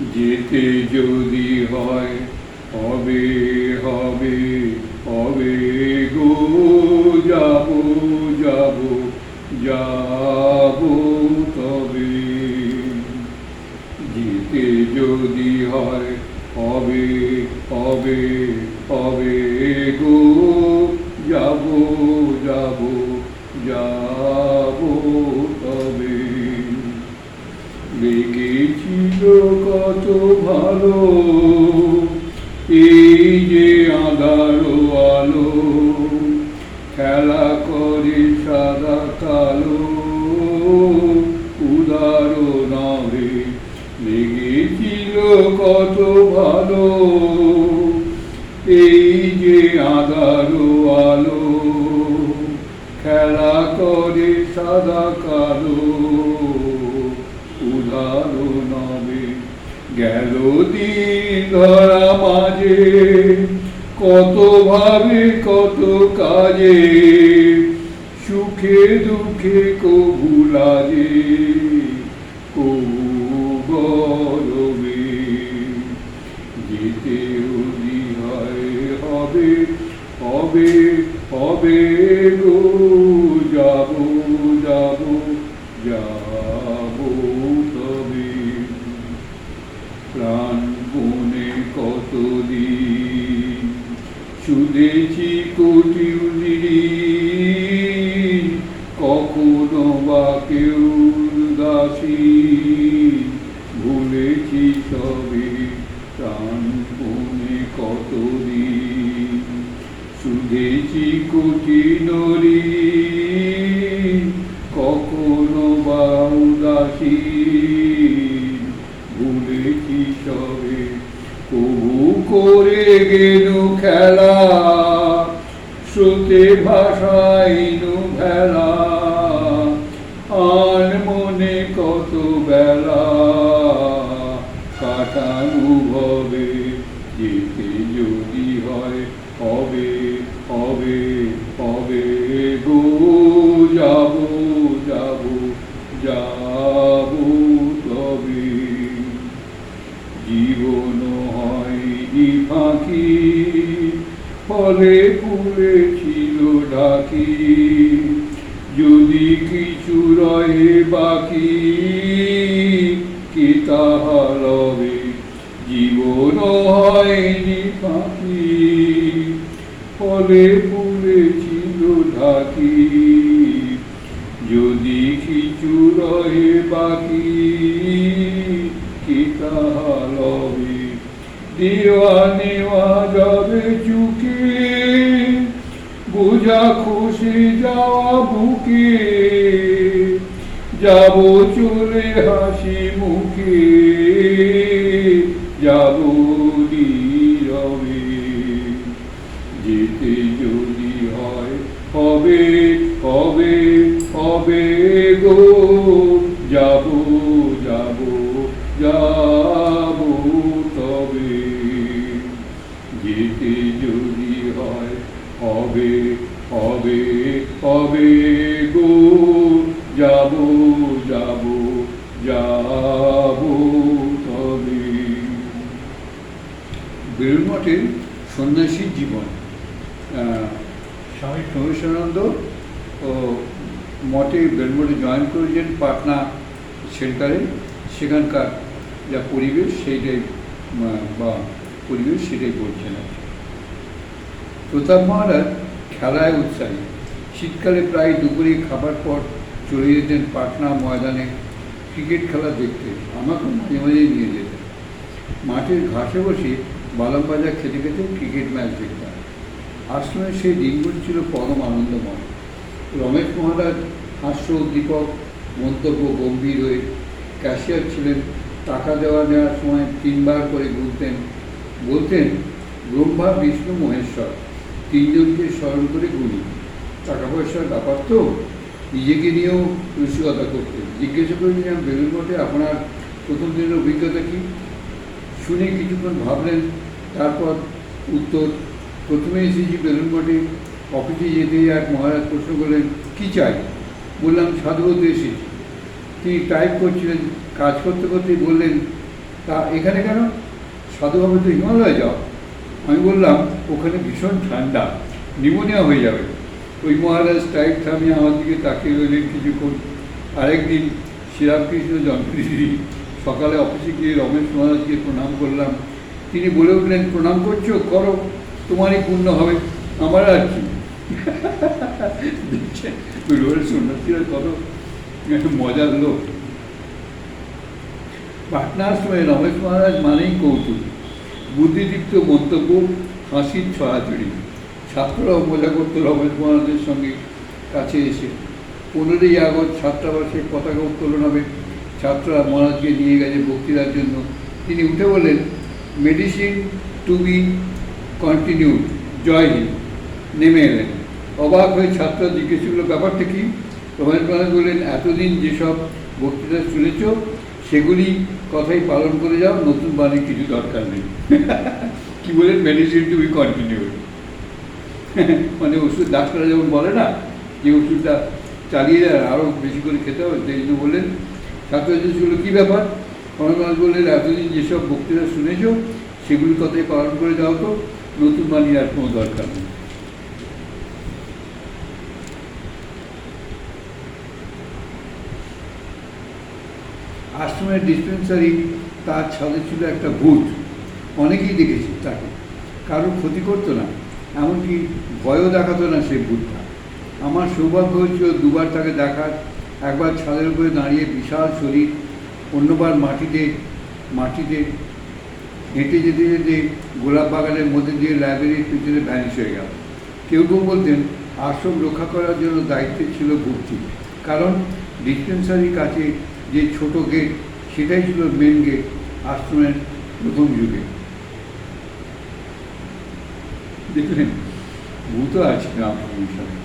যেতে যদি হয়, হবে হবে হবে গো, যাব যাব যাব তবে। যেতে যদি হয়, হবে হবে হবে গো, যাব যাব যাব তবে লেগেছিল কত ভালো। এই যে আধারো আলো, খেলা করে সাদা কালো। উদারো নবে লেগেছিল কত ভালো। এই যে আধারো আলো, খেলা করে সাদা কালো। উদারো নবে গেল দিন ধরা মাঝে, কত ভাবে, কত কাজে, সুখে দুঃখে কবু লাজে, কবু গরবে যেতে হয় হবে হবে হবে গো, যাব যাব যাব। শুধেছি কোটি কখনো বা কেউ দাসী ভুলেছি সবে প্রাণ বনে কতদিন। শুধেছি কোটি নরি, কখনো বা উদাসী। ভুলেছি সবে কবু করে গেল খেলা স্রোতে ভাষাইনু ভেলা। ফলে ফুলে ছিল ঢাকি যদি কিছু রয়ে বাকি, কি তাহা জীবন হয়নি ফাঁকি ফলে ফুলে ছিল ঢাকি যদি কিছু রয়ে বাকি, কি তাহা লবে? দেওয়া খুশি যাওয়া বুকে, যাব চলে হাসি মুখে, যাব যেতে যদি হয়, হবে হবে হবে গো, যাব যাব যাব তবে। যেতে যদি হয়, হবে হবে হবে গো, যাব যাব যাব তবে বেলুর মঠের সন্ন্যাসীর জীবন স্বামী সমীশানন্দ ও মঠে বেলমঠে জয়েন করেছেন পাটনা সেন্টারে সেখানকার যা পরিবেশ, সেইটাই বা পরিবেশ, সেটাই বলছেন। প্রতাপ মহারাজ খেলায় উৎসাহী। শীতকালে প্রায় দুপুরে খাবার পর চলে যেতেন পাটনা ময়দানে ক্রিকেট খেলা দেখতে। আমাকে মাঝে মাঝে নিয়ে যেতেন। মাঠের ঘাসে বসে বালাম বাজা খেতে খেতে ক্রিকেট ম্যাচ দেখতাম। আশ্রমের সেই দিনগুলি ছিল পরম আনন্দময়। রমেশ মহারাজ হাস্য উদ্দীপক মন্তব্য গম্ভীর হয়ে ক্যাশিয়ার ছিলেন। টাকা দেওয়া নেওয়ার সময় তিনবার করে গুনতেন। বলতেন, ব্রহ্মা, বিষ্ণু, মহেশ্বর। তিনজনকে স্মরণ করে গুনি টাকা পয়সার ব্যাপার তো, নিজেকে নিয়েও রসিকতা করতেন জিজ্ঞাসা করে নিলাম মঠে আপনার প্রথম দিনের অভিজ্ঞতা কি? শুনে কিছুক্ষণ ভাবলেন, তারপর উত্তর, প্রথমে এসেছি বেলুন মঠে। অফিসে যেতে এক মহারাজ প্রশ্ন করলেন, কী চাই? বললাম সাধু হতে এসেছি। তিনি টাইপ করছিলেন, কাজ করতে করতেই বললেন, তা এখানে কেন? সাধুভাবে তো হিমালয় যাও আমি বললাম, ওখানে ভীষণ ঠান্ডা নিউমোনিয়া হয়ে যাবে। ওই মহারাজ টাইট থামিয়ে আমার দিকে তাকিয়ে রইলেন কিছুক্ষণ। আরেকদিন শ্রীরামকৃষ্ণ জন্মদিনী সকালে অফিসে গিয়ে রমেশ মহারাজকে প্রণাম করলাম। তিনি বলে উঠলেন, প্রণাম করছ? করো, তোমারই পূর্ণ হবে আমার আর কি। সন্ন্যাসীরা কত মজার লোক। পাটনাশ্রমে রমেশ মহারাজ মানেই কৌতুক। বুদ্ধিদীপ্ত মন্তব্য, হাসির ছড়াছড়ি। ছাত্ররাও মজা করতো রমেশ মহারাজের সঙ্গে কাছে এসে পনেরোই আগস্ট ছাত্রাবাসে পতাকা উত্তোলন হবে। ছাত্ররা মহারাজকে নিয়ে গেছে বক্তৃতার জন্য। তিনি উঠে বললেন, medicine to be continued. Jai Hind. নেমে এলেন। অবাক হয়ে ছাত্ররা জিজ্ঞেস করল, ব্যাপারটা কি? রমেশ মহারাজ বললেন, এতদিন যেসব বক্তৃতা শুনেছ সেগুলি কথাই পালন করে যাও, নতুন বাণী কিছু দরকার নেই। কি বলেন? মেডিসিন টু বি কন্টিনিউড মানে ওষুধ, ডাক্তাররা যেমন বলে না, যে ওষুধটা চালিয়ে যায় আরও বেশি করে খেতে হবে, সেই জন্য বললেন জিজ্ঞেস কী ব্যাপার? কনকনাথ বললেন, এতদিন যেসব বক্তৃতা শুনেছ, সেগুলির কথাই পালন করে যাও তো, নতুন বাণীর আর কোনো দরকার নেই। আশ্রমের ডিসপেন্সারি তার ছাদে ছিল একটা ভূত। অনেকেই দেখেছি তাকে। কারোর ক্ষতি করতো না, এমনকি ভয়ও দেখাতো না সেই ভূতটা। আমার সৌভাগ্য হয়েছিল দুবার তাকে দেখার। একবার ছাদের উপরে দাঁড়িয়ে বিশাল শরীর, অন্যবার মাটিতে মাটিতে হেঁটে যেতে যেতে গোলাপ বাগানের মধ্যে দিয়ে লাইব্রেরির পিছনে ভ্যানিশ হয়ে গেল। কেউ কেউ বলতেন, আশ্রম রক্ষা করার জন্য দায়িত্বে ছিল ভর্তি কারণ ডিসপেন্সারির কাছে যে ছোট গেট সেটাই ছিল মেন গেট আশ্রমের প্রথম যুগে দেখলেন ভূত আছে রামকৃষ্ণ